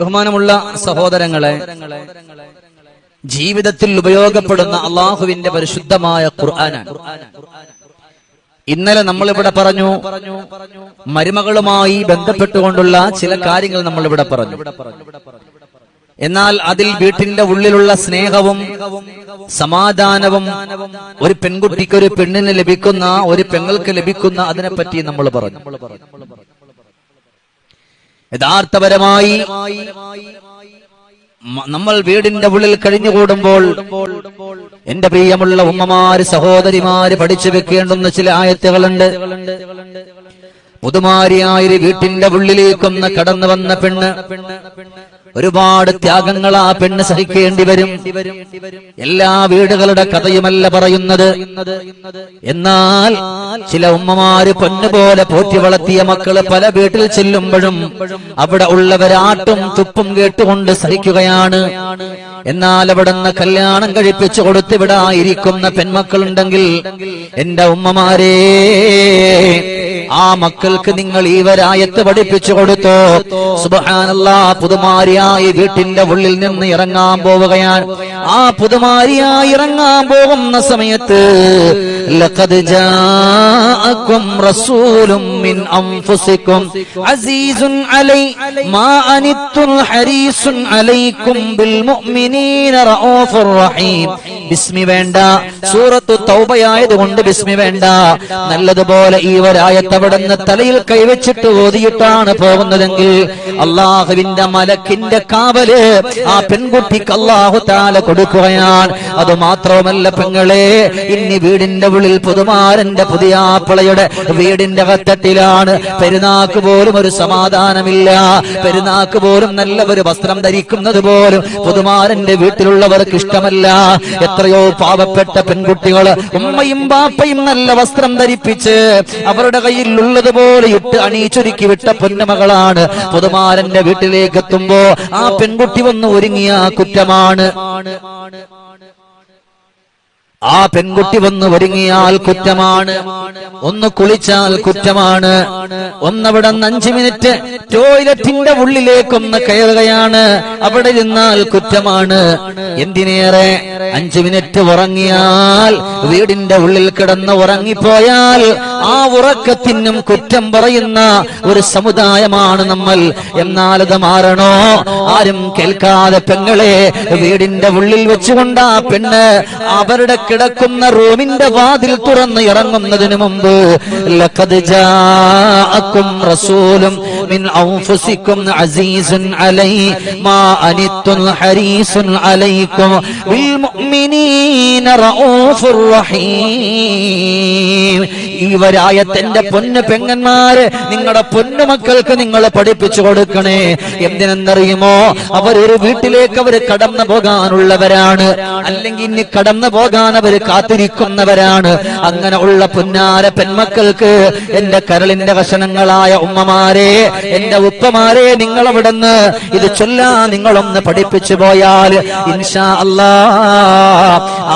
ബഹുമാനമുള്ള സഹോദരങ്ങളെ ജീവിതത്തിൽ ഉപയോഗപ്പെടുന്ന അള്ളാഹുവിന്റെ പരിശുദ്ധമായ ഖുർആനാണ്. ഇന്നലെ നമ്മൾ ഇവിടെ പറഞ്ഞു മരുമകളുമായി ബന്ധപ്പെട്ടുകൊണ്ടുള്ള ചില കാര്യങ്ങൾ നമ്മൾ ഇവിടെ പറഞ്ഞു. എന്നാൽ അതിൽ വീട്ടിന്റെ ഉള്ളിലുള്ള സ്നേഹവും സമാധാനവും ഒരു പെൺകുട്ടിക്ക് ഒരു പെണ്ണിന് ലഭിക്കുന്ന ഒരു പെങ്ങൾക്ക് ലഭിക്കുന്ന അതിനെപ്പറ്റി നമ്മൾ പറഞ്ഞു. യഥാർത്ഥപരമായി നമ്മൾ വീടിന്റെ ഉള്ളിൽ കഴിഞ്ഞുകൂടുമ്പോൾ എന്റെ പ്രിയമുള്ള ഉമ്മമാര് സഹോദരിമാര് പഠിച്ചു വെക്കേണ്ടുന്ന ചില ആയത്തുകളുണ്ട്. പുതുമാരിയായൊരു വീട്ടിന്റെ ഉള്ളിലേക്കൊന്ന് കടന്നു വന്ന പെണ്ണ് ഒരുപാട് ത്യാഗങ്ങൾ ആ പെണ്ണ് സഹിക്കേണ്ടി വരും. എല്ലാ വീടുകളുടെ കഥയുമല്ല പറയുന്നത്. എന്നാൽ ചില ഉമ്മമാര് പൊന്നുപോലെ പോറ്റി വളർത്തിയ മക്കൾ പല വീട്ടിൽ ചെല്ലുമ്പോഴും അവിടെ ഉള്ളവരാട്ടും തുപ്പും കേട്ടുകൊണ്ട് സഹിക്കുകയാണ്. എന്നാൽ അവിടെ നിന്ന് കല്യാണം കഴിപ്പിച്ചു കൊടുത്തിവിടായിരിക്കുന്ന പെൺമക്കളുണ്ടെങ്കിൽ എന്റെ ഉമ്മമാരേ ആ മക്കൾക്ക് നിങ്ങൾ ഈ വരായത്ത് പഠിപ്പിച്ചു കൊടുത്തോ? സുബഹാനല്ല പുതുമാരിയായി വീട്ടിന്റെ ഉള്ളിൽ നിന്ന് ഇറങ്ങാൻ പോവുകയാണ്. ആ പുതുമാരിയായി ഇറങ്ങാൻ പോകുന്ന സമയത്ത് ലഖദ് അലൈ മാ അനിത്തുൽ ഹരീസുൻ അലൈക്കും ബിൽ മുഅ്മിനീന റഊഫുർ റഹീം. ബിസ്മി വേണ്ട സൂറത്തു തൗബയായതുകൊണ്ട് ബിസ്മി നല്ലതുപോലെ ഈ ഒരായത്ത് അവിടുന്ന് തലയിൽ കൈവച്ചിട്ട് ഓതിയിട്ടാണ് പോകുന്നതെങ്കിൽ അള്ളാഹുവിന്റെ മലക്കിന്റെ കാവൽ ആ പെൺകുട്ടിക്ക് അള്ളാഹു താല കൊടുക്കുകയാണ്. അത് മാത്രവുമല്ല പെങ്ങളെ ഇനി വീടിന്റെ ഉള്ളിൽ പുതുമാരന്റെ പുതിയ ആപ്പിളയുടെ വീടിന്റെ കത്തട്ടിലാണ് പെരുന്നാക്ക് പോലും ഒരു സമാധാനമില്ല. പെരുന്നാക്ക് പോലും നല്ല ഒരു വസ്ത്രം ധരിക്കുന്നത് പോലും പുതുമാരന്റെ വീട്ടിലുള്ളവർക്ക് ഇഷ്ടമല്ല. എത്രയോ പാവപ്പെട്ട പെൺകുട്ടികൾ ഉമ്മയും ബാപ്പയും നല്ല വസ്ത്രം ധരിപ്പിച്ച് അവരുടെ കയ്യിൽ ഉള്ളതുപോലെ ഇട്ട് അണിയിച്ചൊരുക്കി വിട്ട പൊന്നുമകളാണ്. പുതുമാരന്റെ വീട്ടിലേക്ക് എത്തുമ്പോ ആ പെൺകുട്ടി വന്ന് ഒരുങ്ങിയ കുറ്റമാണ്. ബന്ധമാണ് ആ പെൺകുട്ടി വന്ന് ഒരുങ്ങിയാൽ കുറ്റമാണ്. ഒന്ന് കുളിച്ചാൽ കുറ്റമാണ്. ഒന്നവിടെ അഞ്ചു മിനിറ്റ് ടോയ്ലറ്റിന്റെ ഉള്ളിലേക്കൊന്ന് കയറുകയാണ്. അവിടെ നിന്നാൽ കുറ്റമാണ്. എന്തിനേറെ? അഞ്ചു മിനിറ്റ് ഉറങ്ങിയാൽ വീടിന്റെ ഉള്ളിൽ കിടന്ന് ഉറങ്ങിപ്പോയാൽ ആ ഉറക്കത്തിനും കുറ്റം പറയുന്ന ഒരു സമുദായമാണ് നമ്മൾ. എന്നാലത് മാറണോ? ആരും കേൾക്കാതെ പെങ്ങളെ വീടിന്റെ ഉള്ളിൽ വെച്ചുകൊണ്ട് ആ പെണ്ണ് അവരുടെ കിടക്കുന്ന റൂമിന്റെ വാതിൽ തുറന്ന് ഇറങ്ങുന്നതിന് മുമ്പ് റസൂലും മിൻ അലൈ മാ ഹരീസുൻ ബിൽ മുഅ്മിനീന റഊഫുർ റഹീം. ഈ തന്റെ പൊന്നു പെങ്ങന്മാര് നിങ്ങളുടെ പൊന്നു മക്കൾക്ക് നിങ്ങൾ പഠിപ്പിച്ചു കൊടുക്കണേ. എന്തിനെന്നറിയുമോ? അവരൊരു വീട്ടിലേക്ക് അവർ കടന്നു പോകാനുള്ളവരാണ്. അല്ലെങ്കിൽ ഇനി കടന്നു പോകാൻ അവർ കാത്തിരിക്കുന്നവരാണ്. അങ്ങനെ ഉള്ള പുന്നാര പെൺമക്കൾക്ക് എന്റെ കരളിന്റെ കഷണങ്ങളായ ഉമ്മമാരെ എന്റെ ഉപ്പമാരെ നിങ്ങൾ അവിടുന്ന് ഇത് ചൊല്ലാ നിങ്ങളൊന്ന് പഠിപ്പിച്ചു പോയാൽ ഇൻഷാ അല്ലാ.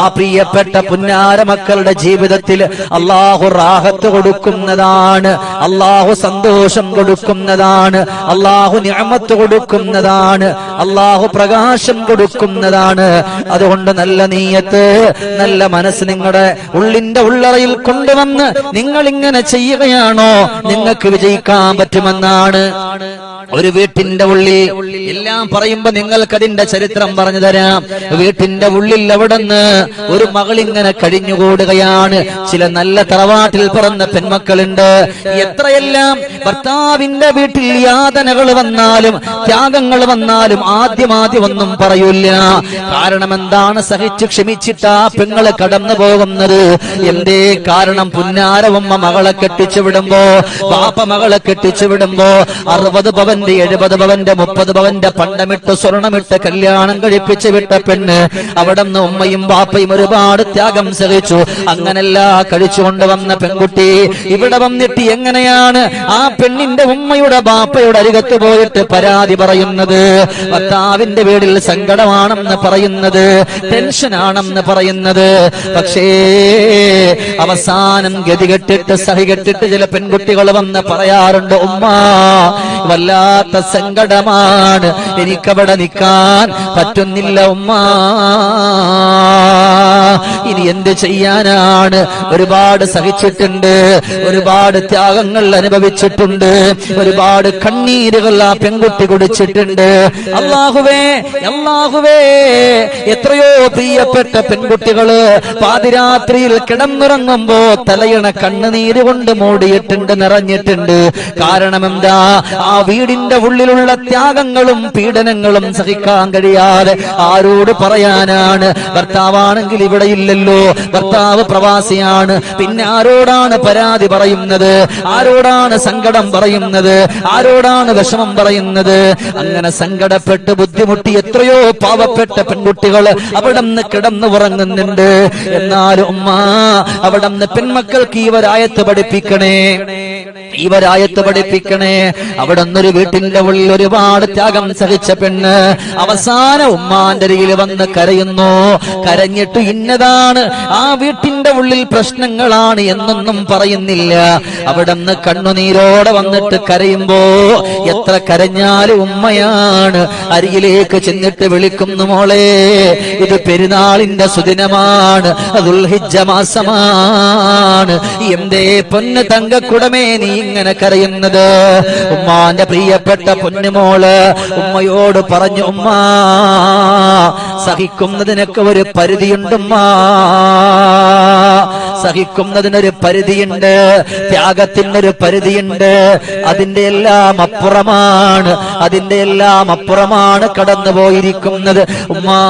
ആ പ്രിയപ്പെട്ട പുന്നാര മക്കളുടെ ജീവിതത്തിൽ അള്ളാഹു റാഹത്ത് കൊടുക്കുന്നതാണ്. അള്ളാഹു സന്തോഷം കൊടുക്കുന്നതാണ്. അള്ളാഹു ഞാമത്ത് കൊടുക്കുന്നതാണ്. അള്ളാഹു പ്രകാശം കൊടുക്കുന്നതാണ്. അതുകൊണ്ട് നല്ല നീയത്ത് നല്ല മനസ്സ് നിങ്ങളുടെ ഉള്ളിന്റെ ഉള്ളറയിൽ കൊണ്ടുവന്ന് നിങ്ങൾ ഇങ്ങനെ ചെയ്യുകയാണോ? നിങ്ങൾക്ക് വിജയിക്കാൻ പറ്റുമെന്നാണ്. ഒരു വീട്ടിന്റെ ഉള്ളിൽ എല്ലാം പറയുമ്പോ നിങ്ങൾക്ക് അതിന്റെ ചരിത്രം പറഞ്ഞു തരാം. വീട്ടിന്റെ ഉള്ളിൽ അവിടുന്ന് ഒരു മകളിങ്ങനെ കഴിഞ്ഞുകൂടുകയാണ്. ചില നല്ല തറവാട്ടിൽ പിറന്ന പെൺമക്കളുണ്ട്. എത്രയെല്ലാം ഭർത്താവിന്റെ വീട്ടിൽ യാതനകൾ വന്നാലും ത്യാഗങ്ങൾ വന്നാലും ആദ്യം ആദ്യം ഒന്നും പറയൂല കാരണം എന്താണ്? സഹിച്ചു ക്ഷമിച്ചിട്ട് ആ പെങ്ങൾ കടന്നു പോകുന്നത്. എന്തേ കാരണം? പുന്നാരവമ്മ മകളെ കെട്ടിച്ചു വിടുമ്പോ പാപ്പ മകളെ കെട്ടിച്ചു വിടുമ്പോ അറുപത് പവന്റെ എഴുപത് പവന്റെ മുപ്പത് പവന്റെ പണ്ടമിട്ട് സ്വർണമിട്ട് കല്യാണം കഴിപ്പിച്ച് വിട്ട പെണ്ണ് അവിടെ നിന്ന് ഉമ്മയും ബാപ്പയും ഒരുപാട് ത്യാഗം സഹിച്ചു. അങ്ങനല്ല കഴിച്ചുകൊണ്ട് വന്ന പെൺകുട്ടി ഇവിടെ വന്നിട്ട് എങ്ങനെയാണ് ആ പെണ്ണിന്റെ ഉമ്മയുടെ ബാപ്പയുടെ അരികത്ത് പോയിട്ട് പരാതി പറയുന്നത്? ഭർത്താവിന്റെ വീടിൽ സങ്കടമാണെന്ന് പറയുന്നത് ടെൻഷനാണെന്ന് പറയുന്നത്. പക്ഷേ അവസാനം ഗതികെട്ടിട്ട് സഹികെട്ടിട്ട് ചില പെൺകുട്ടികൾ വന്ന് പറയാറുണ്ട് ഉമ്മ വല്ലാത്ത സങ്കടമാണ്. എനിക്കവിടെ നിൽക്കാൻ പറ്റുന്നില്ല ഉമ്മ. ഇനി എന്ത് ചെയ്യാനാണ്? ഒരുപാട് സഹിച്ചിട്ടുണ്ട്. ഒരുപാട് ത്യാഗങ്ങൾ അനുഭവിച്ചിട്ടുണ്ട്. ഒരുപാട് കണ്ണീരുകൾ ആ പെൺകുട്ടി കുടിച്ചിട്ടുണ്ട്. അള്ളാഹുവേ അള്ളാഹുവേ. എത്രയോ പ്രിയപ്പെട്ട പെൺകുട്ടികൾ പാതിരാത്രിയിൽ കിടന്നുറങ്ങുമ്പോ തലയണ കണ്ണുനീര് കൊണ്ട് മൂടിയിട്ടുണ്ട് നിറഞ്ഞിട്ടുണ്ട്. കാരണം എന്താ? ആ വീടിന്റെ ഉള്ളിലുള്ള ത്യാഗങ്ങളും പീഡനങ്ങളും സഹിക്കാൻ കഴിയാതെ ആരോട് പറയാനാണ്? ഭർത്താവാണെങ്കിൽ ഇവിടെ ഇല്ലല്ലോ ഭർത്താവ് പ്രവാസിയാണ്. പിന്നെ ആരോടാണ് പരാതി പറയുന്നത്? ആരോടാണ് സങ്കടം പറയുന്നത്? ആരോടാണ് വിഷമം പറയുന്നത്? അങ്ങനെ സങ്കടപ്പെട്ട് ബുദ്ധിമുട്ടി എത്രയോ പാവപ്പെട്ട പെൺകുട്ടികൾ അവിടെ നിന്ന് കിടന്നു ഉറങ്ങുന്നുണ്ട്. എന്നാലും ഉമ്മ അവിടെ നിന്ന് പെൺമക്കൾക്ക് ഈ വരായത്ത് പഠിപ്പിക്കണേ. ഈ വരായത്ത് പഠിപ്പിക്കണേ. അവിടെ നിന്നൊരു വീട്ടിന്റെ ഉള്ളിൽ ഒരുപാട് ത്യാഗം സഹിച്ച പെണ്ണ് അവസാന ഉമ്മാന്റെ വന്ന് കരയുന്നു. കരഞ്ഞിട്ട് ഇന്നതാണ് ആ വീട്ടിന്റെ ഉള്ളിൽ പ്രശ്നങ്ങളാണ് എന്നൊന്നും പറയുന്നില്ല. അവിടെ നിന്ന് കണ്ണുനീരോടെ വന്നിട്ട് കരയുമ്പോ എത്ര കരഞ്ഞാലും ഉമ്മയാണ്. അരിയിലേക്ക് ചെന്നിട്ട് വിളിക്കുന്നു മോളെ ഇത് പെരുന്നാളിന്റെ സുദിനമാണ്. ദുൽഹിജ മാസമാണ്. എന്തേ പൊന്ന് തങ്കക്കുടമേ നീ ഇങ്ങനെ കരയുന്നത്? ഉമ്മാന്റെ പ്രിയപ്പെട്ട പൊന്നുമോൾ ഉമ്മയോട് പറഞ്ഞു ഉമ്മ സഹിക്കുന്നതിനൊക്കെ ഒരു പരിധിയുണ്ടുമ്മ സഹിക്കുന്നതിനൊരു പരിധിയുണ്ട് ത്യാഗത്തിനൊരു പരിധിയുണ്ട്. അതിന്റെ എല്ലാം അപ്പുറമാണ് അതിന്റെ എല്ലാം അപ്പുറമാണ് കടന്നു പോയിരിക്കുന്നത് ഉമ്മാ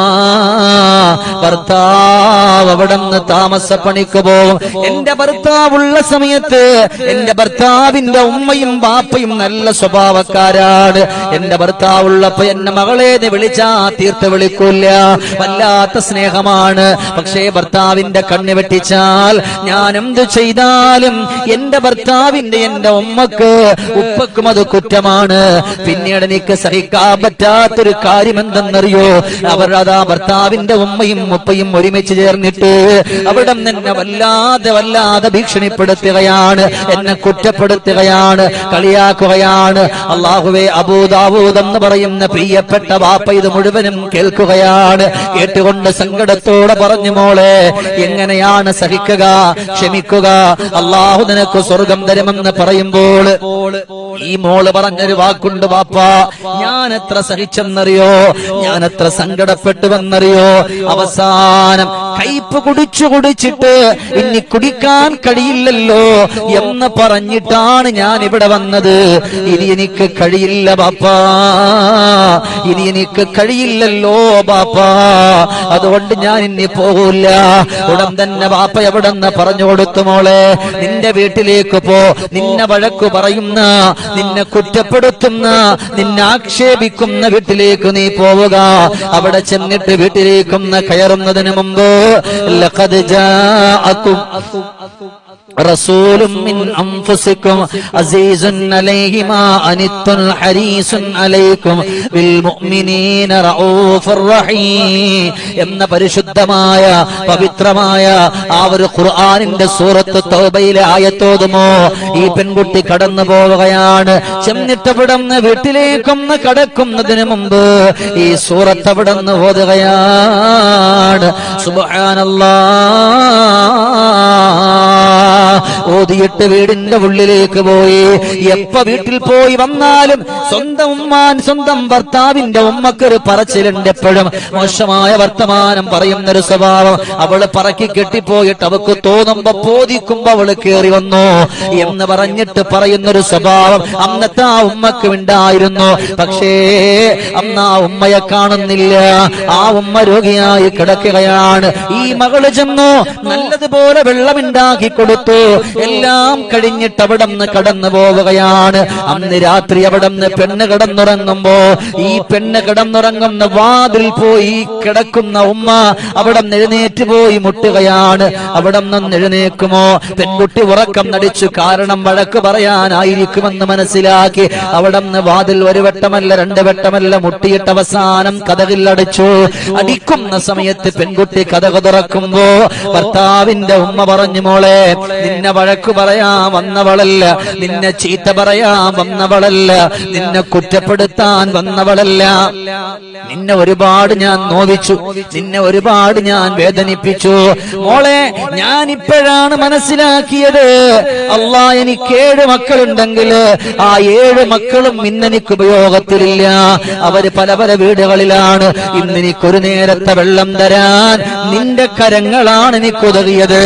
ഭർത്താവ് അവിടെ നിന്ന് താമസപ്പണിക്ക് പോകും. എന്റെ ഭർത്താവുള്ള സമയത്ത് എന്റെ ഭർത്താവിന്റെ ഉമ്മയും ബാപ്പയും നല്ല സ്വഭാവക്കാരാണ്. എന്റെ ഭർത്താവുള്ളപ്പോ എന്നെ മകളെ എന്ന് വിളിച്ചാ തീർത്ത് വിളിക്കൂല വല്ലാത്ത സ്നേഹമാണ്. പക്ഷേ ഭർത്താവിന്റെ കണ്ണ് വെട്ടിച്ചാൽ ഞാൻ എന്ത് ചെയ്താലും എന്റെ ഭർത്താവിന്റെ എന്റെ ഉമ്മക്ക് ഉപ്പക്കും അത് കുറ്റമാണ്. പിന്നീട് എനിക്ക് സഹിക്കാൻ പറ്റാത്തൊരു കാര്യം എന്തെന്നറിയോ അവർ അതാ ഭർത്താവിന്റെ ഉമ്മയും ഉപ്പയും ഒരുമിച്ച് ചേർന്നിട്ട് അവിടെ എന്നെ വല്ലാതെ വല്ലാതെ ഭീഷണിപ്പെടുത്തുകയാണ് എന്നെ കുറ്റപ്പെടുത്തുകയാണ് കളിയാക്കുകയാണ്. അള്ളാഹുവെ അബൂദാവൂദ് എന്ന് പറയുന്ന പ്രിയപ്പെട്ട വാപ്പ ഇത് മുഴുവനും കേൾക്കുകയാണ്. കേട്ടുകൊണ്ട് സങ്കടത്തോടെ പറഞ്ഞു മോളെ എങ്ങനെയാണ് സഹിക്കുക ക്ഷമിക്കുക? അള്ളാഹു നിനക്ക് സ്വർഗം തരുമെന്ന് പറയുമ്പോൾ ഈ മോൾ പറഞ്ഞൊരു വാക്കുണ്ട് വാപ്പ ഞാൻ എത്ര സഹിച്ചെന്നറിയോ? ഞാൻ എത്ര സങ്കടപ്പെട്ടുവെന്നറിയോ? അവസാനം കയ്പ് കുടിച്ചു കുടിച്ചിട്ട് ഇനി കുടിക്കാൻ കഴിയില്ലല്ലോ എന്ന് പറഞ്ഞിട്ടാണ് ഞാൻ ഇവിടെ വന്നത്. ഇനി എനിക്ക് കഴിയില്ല ബാപ്പാ ഇനി എനിക്ക് കഴിയില്ലല്ലോ ബാപ്പാ അതുകൊണ്ട് ഞാൻ ഇനി പോകൂല ഉടൻ തന്നെ വാപ്പ എവിടെ നിന്ന് പറഞ്ഞു കൊടുത്തു മോളെ. നിന്റെ വീട്ടിലേക്ക് പോ. നിന്നെ വഴക്കു പറയുന്ന നിന്നെ കുറ്റപ്പെടുത്തുന്ന നിന്നെ ആക്ഷേപിക്കുന്ന വീട്ടിലേക്ക് നീ പോവുക. അവിടെ ചെന്നിട്ട് വീട്ടിലേക്കൊന്ന് കയറുന്നതിന് മുമ്പ് ലഖദ് ജാഅക്കും رسول من أنفسكم عزيز عليه ما أنتم حريص عليكم بالمؤمنين رؤوف رحيم എന്ന പരിശുദ്ധമായ പവിത്രമായ ആ ഒരു ഖുർആനിന്റെ സൂറത്ത് തൗബയിലെ ആയത്തോതുമോ ഈ പെൺകുട്ടി കടന്നു പോവുകയാണ് ചെന്നിട്ടവിടുന്ന് വീട്ടിലേക്കൊന്ന് കടക്കുന്നതിന് മുമ്പ് ഈ സൂറത്ത് അവിടുന്ന് ഓതുകയാണ് സുബ്ഹാനല്ലാ ഓതിയിട്ട് വീടിന്റെ ഉള്ളിലേക്ക് പോയി. എപ്പ വീട്ടിൽ പോയി വന്നാലും സ്വന്തം ഉമ്മാൻ സ്വന്തം ഭർത്താവിന്റെ ഉമ്മക്കൊരു പറച്ചിലുണ്ട് എപ്പോഴും. മോശമായ വർത്തമാനം പറയുന്നൊരു സ്വഭാവം. അവൾ പറക്കി കെട്ടിപ്പോയിട്ട് അവക്ക് തോന്നുമ്പോ പോതിക്കുമ്പോ അവൾ കയറി വന്നു. എന്ന് പറഞ്ഞിട്ട് പറയുന്നൊരു സ്വഭാവം അന്നത്തെ ആ ഉമ്മക്ക് ഉണ്ടായിരുന്നു. പക്ഷേ അന്ന് ആ ഉമ്മയെ കാണുന്നില്ല. ആ ഉമ്മ രോഗിയായി കിടക്കുകയാണ്. ഈ മകൾ ചെന്നു. നല്ലതുപോലെ വെള്ളമുണ്ടാക്കി കൊടുത്തു. എല്ലാം കഴിഞ്ഞിട്ട് അവിടെ നിന്ന് കടന്നു പോവുകയാണ്. അന്ന് രാത്രി അവിടെ നിന്ന് പെണ്ണ് കിടന്നുറങ്ങുമ്പോ ഈ പെണ്ണ് കിടന്നുറങ്ങുന്ന വാതിൽ പോയി കിടക്കുന്ന ഉമ്മ അവിടെ എഴുന്നേറ്റ് പോയി മുട്ടുകയാണ്. അവിടെ നിന്ന് എഴുന്നേക്കുമോ പെൺകുട്ടി ഉറക്കം നടിച്ചു കാരണം വഴക്ക് പറയാനായിരിക്കുമെന്ന് മനസ്സിലാക്കി അവിടെ നിന്ന് വാതിൽ ഒരു വട്ടമല്ല രണ്ട് വട്ടമല്ല മുട്ടിയിട്ട് അവസാനം കഥകിൽ അടിച്ചു. അടിക്കുന്ന സമയത്ത് പെൺകുട്ടി കഥക തുറക്കുമ്പോ ഭർത്താവിന്റെ ഉമ്മ പറഞ്ഞു മോളെ നിന്നെ വഴക്കു പറയാ വന്നവളല്ല. നിന്നെ ചീത്ത പറയാ വന്നവളല്ല. നിന്നെ കുറ്റപ്പെടുത്താൻ വന്നവളല്ല. നിന്നെ ഒരുപാട് ഞാൻ നോവിച്ചു. നിന്നെ ഒരുപാട് ഞാൻ വേദനിപ്പിച്ചു. മോളെ ഞാൻ ഇപ്പോഴാണ് മനസ്സിലാക്കിയത്. അള്ളാ എനിക്ക് ഏഴ് മക്കളുണ്ടെങ്കിൽ ആ ഏഴ് മക്കളും ഇന്നെനിക്ക് ഉപയോഗത്തിലില്ല. അവർ പല പല വീടുകളിലാണ്. ഇന്ന് എനിക്കൊരു നേരത്തെ വെള്ളം തരാൻ നിന്റെ കരങ്ങളാണ് എനിക്ക് ഉതകിയത്.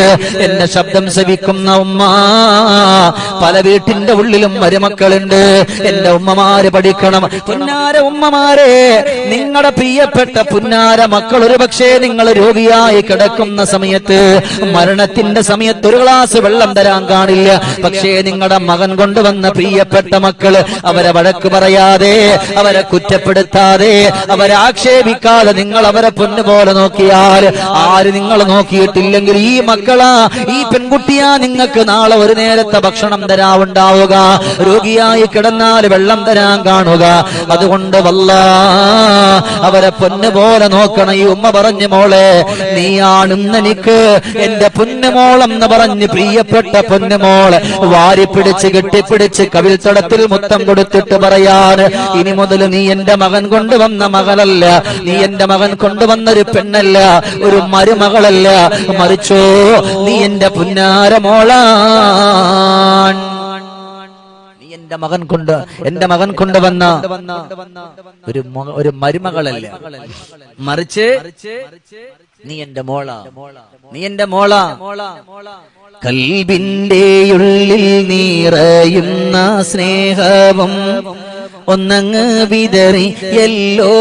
എന്റെ ശബ്ദം ശ്രവിക്കുന്ന ഉമ്മ പല വീട്ടിന്റെ ഉള്ളിലും മരുമക്കളുണ്ട്. എന്റെ ഉമ്മമാര് പഠിക്കണം. പുന്നാര ഉമ്മമാരെ നിങ്ങളുടെ പ്രിയപ്പെട്ട പുന്നാര മക്കൾ ഒരു പക്ഷേ നിങ്ങൾ രോഗിയായി കിടക്കുന്ന സമയത്ത് മരണത്തിന്റെ സമയത്ത് ഒരു ഗ്ലാസ് വെള്ളം തരാൻ കാണില്ല. പക്ഷേ നിങ്ങളുടെ മകൻ കൊണ്ടുവന്ന പ്രിയപ്പെട്ട മക്കൾ അവരെ വഴക്ക് പറയാതെ അവരെ കുറ്റപ്പെടുത്താതെ അവരെ ആക്ഷേപിക്കാതെ നിങ്ങൾ അവരെ പൊന്നുപോലെ നോക്കിയാൽ ആര് നിങ്ങൾ നോക്കിയിട്ടില്ലെങ്കിൽ ഈ മക്കളാ ഈ പെൺകുട്ടിയാ നിങ്ങൾക്ക് നാളെ ഒരു നേരത്തെ ഭക്ഷണം തരാവുണ്ടാവുക. രോഗിയായി കിടന്നാൽ വെള്ളം തരാൻ കാണുക. അതുകൊണ്ട് വല്ല അവരെ പൊന്നുപോലെ നോക്കണം. ഈ ഉമ്മ പറഞ്ഞു മോളെ നീയാണെന്ന് എനിക്ക് എന്റെ പൊന്നുമോളെന്ന് പറഞ്ഞ് പ്രിയപ്പെട്ട പൊന്നുമോളെ വാരി പിടിച്ച് കെട്ടിപ്പിടിച്ച് കവിൽത്തടത്തിൽ മുത്തം കൊടുത്തിട്ട് പറയാൻ ഇനി മുതൽ നീ എന്റെ മകൻ കൊണ്ടുവന്ന മകളല്ല. നീ എന്റെ മകൻ കൊണ്ടുവന്നൊരു പെണ്ണല്ല. ഒരു മരുമകളല്ല. മറിച്ചോ നീ എന്റെ പുന്നാര നീ എന്റെ മകൻ കൊണ്ട് എന്റെ മകൻ കൊണ്ടുവന്ന ഒരു ഒരു മരുമകളല്ല? മറിച്ച് നീ എന്റെ മോള. നീ എന്റെ മോള. കൽബിന്റെ ഉള്ളിൽ നിറയുന്ന സ്നേഹവും ഒന്നങ്ങ് വിതറിയല്ലോ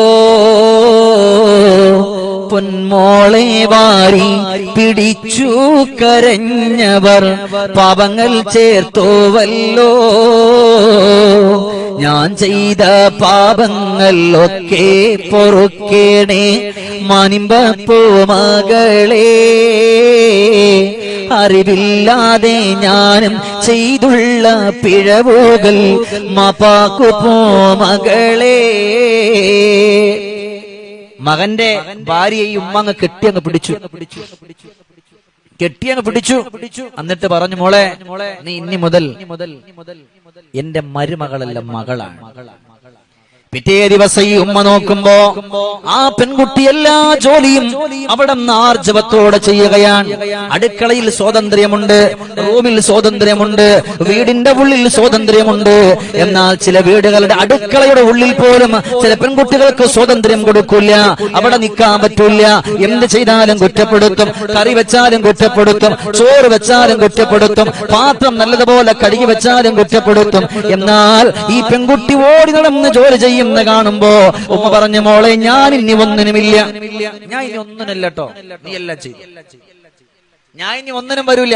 പൊന്മോളെ വാരി പിടിച്ചു കരഞ്ഞവർ പാപങ്ങൾ ചേർത്തോവല്ലോ. ഞാൻ ചെയ്ത പാപങ്ങളൊക്കെ പൊറുക്കേണേ മാനിമ്പപ്പോ മകളെ അറിവില്ലാതെ ഞാനും ചെയ്തുള്ള പിഴവുകൾ മാപ്പാക്കു പോ മകളെ മകന്റെ ഭാര്യയെ ഉമ്മ അങ്ങ് പിടിച്ചു. കെട്ടി അങ്ങ് പിടിച്ചു. എന്നിട്ട് പറഞ്ഞു മോളെ നീ ഇനി മുതൽ എന്റെ മരുമകളല്ല മകളാണ്. പിറ്റേ ദിവസം ഈ ഉമ്മ നോക്കുമ്പോ ആ പെൺകുട്ടി എല്ലാ ജോലിയും അവിടെ ആർജവത്തോടെ ചെയ്യുകയാണ്. അടുക്കളയിൽ സ്വാതന്ത്ര്യമുണ്ട് റൂമിൽ സ്വാതന്ത്ര്യമുണ്ട് വീടിന്റെ ഉള്ളിൽ സ്വാതന്ത്ര്യമുണ്ട്. എന്നാൽ ചില വീടുകളുടെ അടുക്കളയുടെ ഉള്ളിൽ പോലും ചില പെൺകുട്ടികൾക്ക് സ്വാതന്ത്ര്യം കൊടുക്കില്ല. അവിടെ നിൽക്കാൻ പറ്റൂല എന്ത് ചെയ്താലും കുറ്റപ്പെടുത്തും. കറി വെച്ചാലും കുറ്റപ്പെടുത്തും. ചോറ് വെച്ചാലും കുറ്റപ്പെടുത്തും. പാത്രം നല്ലതുപോലെ കഴുകി വെച്ചാലും കുറ്റപ്പെടുത്തും. എന്നാൽ ഈ പെൺകുട്ടി ഓടി നടന്ന് ജോലി ചെയ്യുന്ന കാണുമ്പോ ഉമ്മ പറഞ്ഞു മോളെ ഞാൻ ഇനി ഒന്നിനുമില്ല. ഞാൻ ഇനി ഒന്നിനല്ലോ നീ എല്ലാം ചെയ്യും. ഞാൻ ഇനി ഒന്നിനും വരൂല.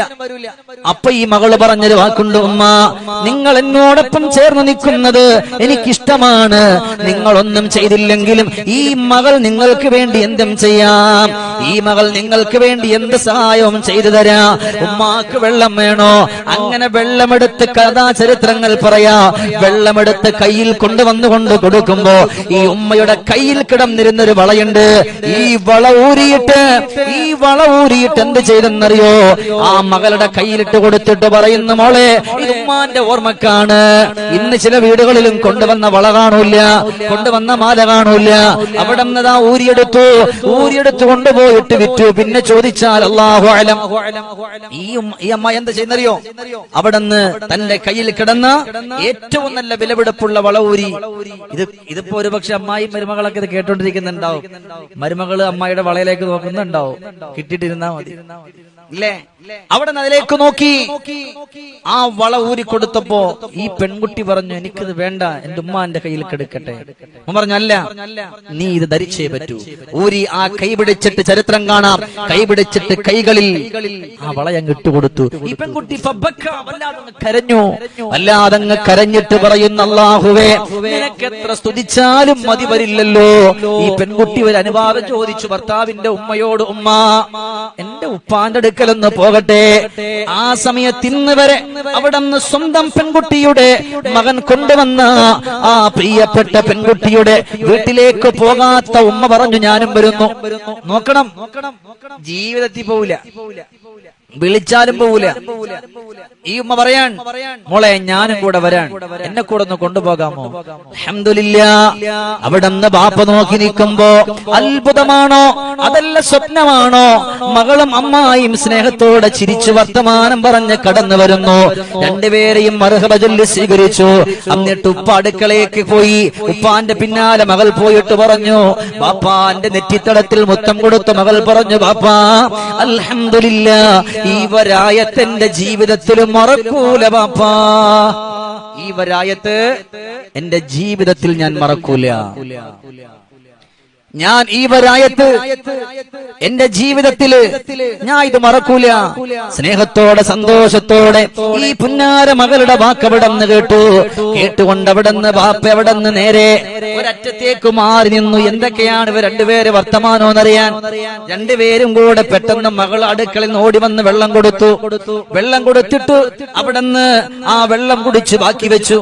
അപ്പൊ ഈ മകൾ പറഞ്ഞൊരു വാക്കുണ്ട് ഉമ്മ നിങ്ങൾ എന്നോടൊപ്പം ചേർന്ന് നിൽക്കുന്നത് എനിക്കിഷ്ടമാണ്. നിങ്ങളൊന്നും ചെയ്തില്ലെങ്കിലും ഈ മകൾ നിങ്ങൾക്ക് വേണ്ടി എന്തും ചെയ്യാം. ഈ മകൾ നിങ്ങൾക്ക് വേണ്ടി എന്ത് സഹായവും ചെയ്തു തരാം. ഉമ്മാക്ക് വെള്ളം വേണോ? അങ്ങനെ വെള്ളമെടുത്ത് കഥാചരിത്രങ്ങൾ പറയാ. വെള്ളമെടുത്ത് കയ്യിൽ കൊണ്ടുവന്നുകൊണ്ട് കൊടുക്കുമ്പോ ഈ ഉമ്മയുടെ കയ്യിൽ കിടന്നിരുന്നൊരു വളയുണ്ട്. ഈ വള ഊരിയിട്ട് ഈ വള ഊരിയിട്ട് എന്ത് ചെയ്തെന്നറിയോ ആ മകളുടെ കയ്യിലിട്ട് കൊടുത്തിട്ട് പറയുന്ന മോളെ ഇത് ഉമ്മാന്റെ ഓർമ്മക്കാണ്. ഇന്ന് ചില വീടുകളിലും കൊണ്ടുവന്ന വള കാണൂല കൊണ്ടുവന്ന മാല കാണൂല അവിടെ നിന്നതാ ഊരിയെടുത്തു ഊരിയെടുത്ത് കൊണ്ടുപോയിട്ട് വിറ്റു. പിന്നെ ചോദിച്ചാൽ അള്ളാഹു ഈ ഈ അമ്മ എന്താ ചെയ്യുന്നറിയോ? അവിടെ നിന്ന് തന്റെ കയ്യിൽ കിടന്ന ഏറ്റവും നല്ല വിലപിടിപ്പുള്ള വള ഊരി. ഇത് ഇതിപ്പോ ഒരു പക്ഷെ അമ്മായി മരുമകളൊക്കെ ഇത് കേട്ടോണ്ടിരിക്കുന്നുണ്ടാവും. മരുമകൾ അമ്മായിയുടെ വളയിലേക്ക് നോക്കുന്നുണ്ടാവും. കിട്ടിയിട്ടിരുന്നാ മതി. ഇല്ലേ അവിടെ അതിലേക്ക് നോക്കി. ആ വള ഊരി കൊടുത്തപ്പോ ഈ പെൺകുട്ടി പറഞ്ഞു എനിക്കത് വേണ്ട എന്റെ ഉമ്മാന്റെ കയ്യിൽ കെടുക്കട്ടെ. പറഞ്ഞല്ല നീ ഇത് ധരിച്ചേ പറ്റൂ. ഊരി ആ കൈ പിടിച്ചിട്ട് ചരിത്രം കാണാം. കൈ പിടിച്ചിട്ട് കൈകളിൽ ആ വള ഇട്ടു ഇട്ടുകൊടുത്തു ഈ പെൺകുട്ടി കരഞ്ഞു. വല്ലാതങ്ങ് കരഞ്ഞിട്ട് പറയുന്ന അള്ളാഹുവേ എത്ര സ്തുതിച്ചാലും മതി വരില്ലല്ലോ. ഈ പെൺകുട്ടി ഒരു അനുവാദം ചോദിച്ചു ഭർത്താവിന്റെ ഉമ്മയോട് ഉമ്മ എന്റെ ഉപ്പാന്റെ അടുക്കലൊന്ന് പോകട്ടെ. ആ സമയത്ത് ഇന്ന് വരെ അവിടെ നിന്ന് സ്വന്തം പെൺകുട്ടിയുടെ മകൻ കൊണ്ടുവന്ന ആ പ്രിയപ്പെട്ട പെൺകുട്ടിയുടെ വീട്ടിലേക്ക് പോകാത്ത ഉമ്മ പറഞ്ഞു ഞാനും വരുന്നു. നോക്കണം. ജീവിതത്തിൽ പോവില്ല. വിളിച്ചാലും പോവില്ല ഈ ഉമ്മ പറയാൻ മോളെ ഞാനും കൂടെ വരാൻ. എന്നെ കൂടെ ഒന്ന് കൊണ്ടുപോകാമോ? അൽഹംദുലില്ലാ. അവിടുന്ന് ബാപ്പ നോക്കി നിൽക്കുമ്പോ അത്ഭുതമാണോ? അതല്ല സ്വപ്നമാണോ? മകളും അമ്മായും സ്നേഹത്തോടെ ചിരിച്ചു വർത്തമാനം പറഞ്ഞ് കടന്നു വരുന്നു. രണ്ടുപേരെയും മർഹബ ചൊല്ലി സ്വീകരിച്ചു. എന്നിട്ട് ഉപ്പ അടുക്കളയ്ക്ക് പോയി. ഉപ്പാന്റെ പിന്നാലെ മകൾ പോയിട്ട് പറഞ്ഞു ബാപ്പാന്റെ നെറ്റിത്തടത്തിൽ മുത്തം കൊടുത്തു മകൾ പറഞ്ഞു ബാപ്പാ അൽഹംദുലില്ല ഈ വരായത്തെന്റെ ജീവിതത്തിൽ മറക്കൂല ബാപ്പാ. ഈ വരായത്ത് എന്റെ ജീവിതത്തിൽ ഞാൻ മറക്കൂല. ഞാൻ ഈ വരായത്ത് എന്റെ ജീവിതത്തിൽ ഞാൻ ഇത് മറക്കൂല. സ്നേഹത്തോടെ സന്തോഷത്തോടെ ഈ പുന്നാര മകളുടെ വാക്കവിടന്ന് കേട്ടു. കേട്ടുകൊണ്ട് വാപ്പ ബാപ്പ അവിടുന്ന് നേരെ ഒരറ്റത്തേക്ക് മാറി നിന്നു. എന്തൊക്കെയാണ് ഇവർ രണ്ടുപേര് വർത്തമാനോ എന്നറിയാൻ രണ്ടുപേരും കൂടെ പെട്ടെന്ന് മകൾ അടുക്കളയിൽ നിന്ന് ഓടി വന്ന് വെള്ളം കൊടുത്തു. വെള്ളം കൊടുത്തിട്ട് അവിടുന്ന് ആ വെള്ളം കുടിച്ച് ബാക്കി വെച്ചു.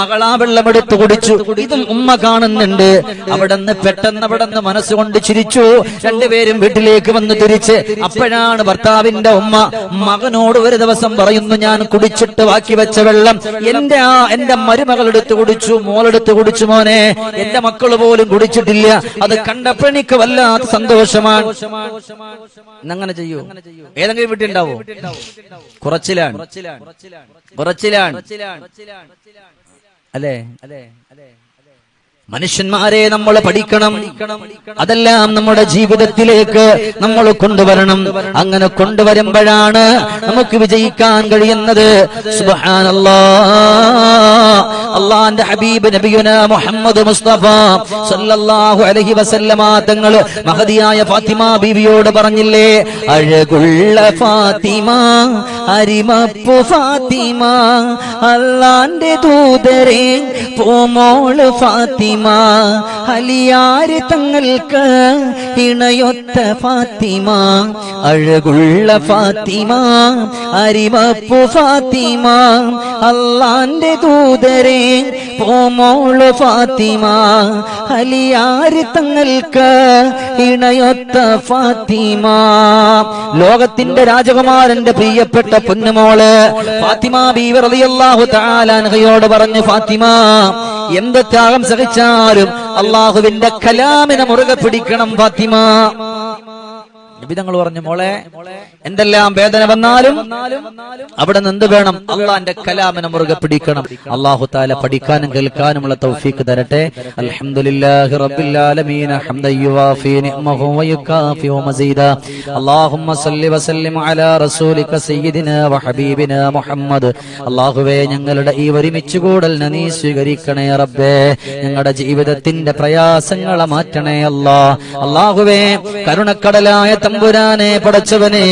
മകൾ ആ വെള്ളം എടുത്ത് കുടിച്ചു. ഇതും ഉമ്മ കാണുന്നുണ്ട്. അവിടെ നിന്ന് പെട്ടെന്ന് അവിടുന്ന് മനസ്സുകൊണ്ട് ചിരിച്ചു. രണ്ടുപേരും വീട്ടിലേക്ക് വന്ന് തിരിച്ച് അപ്പോഴാണ് ഭർത്താവിന്റെ ഉമ്മ മകനോട് ഒരു ദിവസം പറയുന്നു ഞാൻ കുടിച്ചിട്ട് ബാക്കി വെച്ച വെള്ളം എന്റെ ആ എന്റെ മരുമകൾ എടുത്ത് കുടിച്ചു മോളെടുത്ത് കുടിച്ചു മോനെ. എന്റെ മക്കൾ പോലും കുടിച്ചിട്ടില്ല. അത് കണ്ടപ്പോൾ എനിക്ക് വല്ലാത്ത സന്തോഷമാണ്. അങ്ങനെ ചെയ്യൂ. ഏതെങ്കിലും വീട്ടിലുണ്ടാവോ കുറച്ചിലാണ്. കുറച്ചിലാണ്. അല്ലേ അല്ലേ അല്ലേ? മനുഷ്യന്മാരെ നമ്മൾ പഠിക്കണം. അതെല്ലാം നമ്മുടെ ജീവിതത്തിലേക്ക് നമ്മൾ കൊണ്ടുവരണം. അങ്ങനെ കൊണ്ടുവരുമ്പോഴാണ് നമുക്ക് വിജയിക്കാൻ കഴിയുന്നത്. അള്ളാന്റെ ഹബീബ് നബിയുന മുഹമ്മദ് മുസ്തഫ സല്ലല്ലാഹു അലൈഹി വസല്ലമ തങ്ങൾ മഹതിയായ ഫാത്തിമ ബീവിയോട് പറഞ്ഞില്ലേ അഴകുള്ള ഫാത്തിമ അരിമപ്പു ഫാത്തിമ അള്ളാന്റെ ദൂതരെ പൂമോൾ ഫാത്തിമ. അലിയാര് തങ്ങൾക്ക് ഇണയൊത്ത ഫാത്തിമ അഴകുള്ള ഫാത്തിമ അരിവപ്പു ഫാത്തിമ അള്ളാന്റെ ദൂതരെ പോമോൾ ഫാത്തിമ അലിയാര് തങ്ങൾക്ക് ഇണയൊത്ത ഫാത്തിമ. ലോകത്തിന്റെ രാജകുമാരന്റെ പ്രിയപ്പെട്ട പൊന്നുമോൾ ഫാത്തിമ ബീവർ അലിയല്ലാഹു തആല അൻഹയോട് പറഞ്ഞു ഫാത്തിമ എന്ത് ത്യാഗം സഹിച്ചാലും അള്ളാഹുവിന്റെ കലാമിനെ മുറുകെ പിടിക്കണം ഫാത്തിമ. നബി തങ്ങൾ പറഞ്ഞു മോളെ എന്തെല്ലാം വേദന വന്നാലും അവിടെ നിന്ന് എന്ത് വേണം? അള്ളാന്റെ കലാമിനെ മുറുകെ പിടിക്കണം. അള്ളാഹു താല പഠിക്കാനും കേൾക്കാനുമുള്ള തൗഫീക്ക് തരട്ടെ. അൽഹംദുലില്ലാഹി റബ്ബിൽ ആലമീൻ ഹംദൻ യുവാഫി നിഅമഹു വയുകാഫി മസീദ. അല്ലാഹുമ്മ സല്ലി വസല്ലിം അലാ റസൂലിക സയ്യിദിനാ വഹബീബിനാ മുഹമ്മദ്. അല്ലാഹുവേ ഞങ്ങളുടെ ഈ ഒരുമിച്ച് കൂടലിനെ നീ സ്വീകരിക്കണേ റബ്ബേ. ഞങ്ങളുടെ ജീവിതത്തിന്റെ പ്രയാസങ്ങളെ മാറ്റണേ അല്ലാ. അല്ലാഹുവേ കരുണക്കടലായ തമ്പുരാനെ പടച്ചവനെ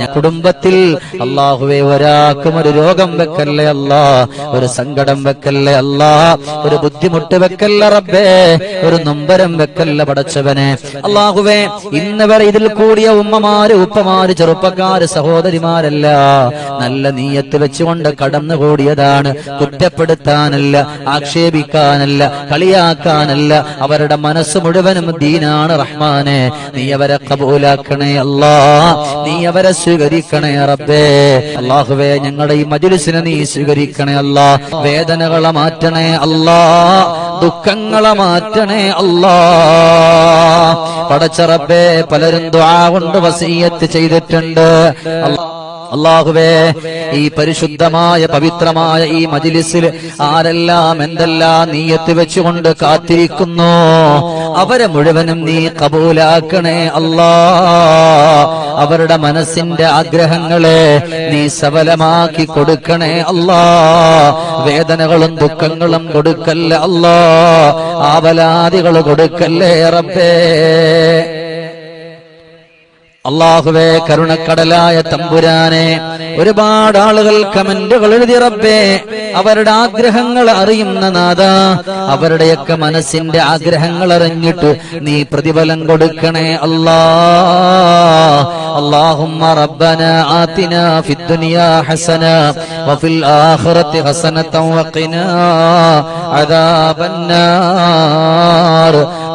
ഞാൻ കുടുംബത്തിൽ അള്ളാഹുവെ ഒരാൾക്കും ഒരു രോഗം വെക്കല്ലേ അല്ല. ഒരു സങ്കടം വെക്കല്ലേ അല്ല. ഒരു ബുദ്ധിമുട്ട് വെക്കല്ല റബ്ബേ. ഒരു നൊമ്പരം വെക്കല്ല പടച്ചവനെ. അള്ളാഹുവെ ഇന്ന് വരെ ഇതിൽ കൂടിയ ഉമ്മമാര് ഉപ്പമാര് ചെറുപ്പക്കാര് സഹോദരിമാരല്ല. നല്ല നീയത്ത് വെച്ചുകൊണ്ട് കടന്നു കൂടിയതാണ് കുറ്റപ്പെടുത്താനല്ല ആക്ഷേപിക്കാനല്ല കളിയാക്കാനല്ല. അവരുടെ മനസ്സ് മുഴുവനും ദീനാണ് റഹ്മാനെ. നീ അവരെ കബൂലാക്കണേ അല്ലാ. നീ അവരെ സ്വീകരിക്കണേ റബ്ബേ. അള്ളാഹുവേ ഞങ്ങളുടെ ഈ മജുലിസിനെ നീ സ്വീകരിക്കണേ അല്ലാ. വേദനകളെ മാറ്റണേ അല്ലാ. ദുഃഖങ്ങളെ മാറ്റണേ അല്ലാ. പടച്ച റബ്ബേ പലരും ദ്വാ കൊണ്ട് വസീയത്ത് ചെയ്തിട്ടുണ്ട്. അല്ലാ. അള്ളാഹുവേ ഈ പരിശുദ്ധമായ പവിത്രമായ ഈ മജിലിസിൽ ആരെല്ലാം എന്തെല്ലാം നീ എത്തിവെച്ചുകൊണ്ട് കാത്തിരിക്കുന്നു? അവരെ മുഴുവനും നീ കബൂലാക്കണേ അല്ലാ. അവരുടെ മനസ്സിന്റെ ആഗ്രഹങ്ങളെ നീ സബലമാക്കി കൊടുക്കണേ അല്ലാ. വേദനകളും ദുഃഖങ്ങളും കൊടുക്കല്ലേ അല്ലാ. ആവലാദികൾ കൊടുക്കല്ലേ റബ്ബേ. അള്ളാഹുവേ കരുണക്കടലായ തമ്പുരാനെ ഒരുപാട് ആളുകൾ കമന്റുകൾ എഴുതി റബ്ബേ അവരുടെ ആഗ്രഹങ്ങൾ അറിയുന്ന നാഥ അവരുടെയൊക്കെ മനസ്സിന്റെ ആഗ്രഹങ്ങൾ അറിഞ്ഞിട്ട് നീ പ്രതിഫലം കൊടുക്കണേ അല്ലാ اللهم ربنا آتنا في الدنيا حسنة وفي الآخرة حسنة وقنا عذاب النار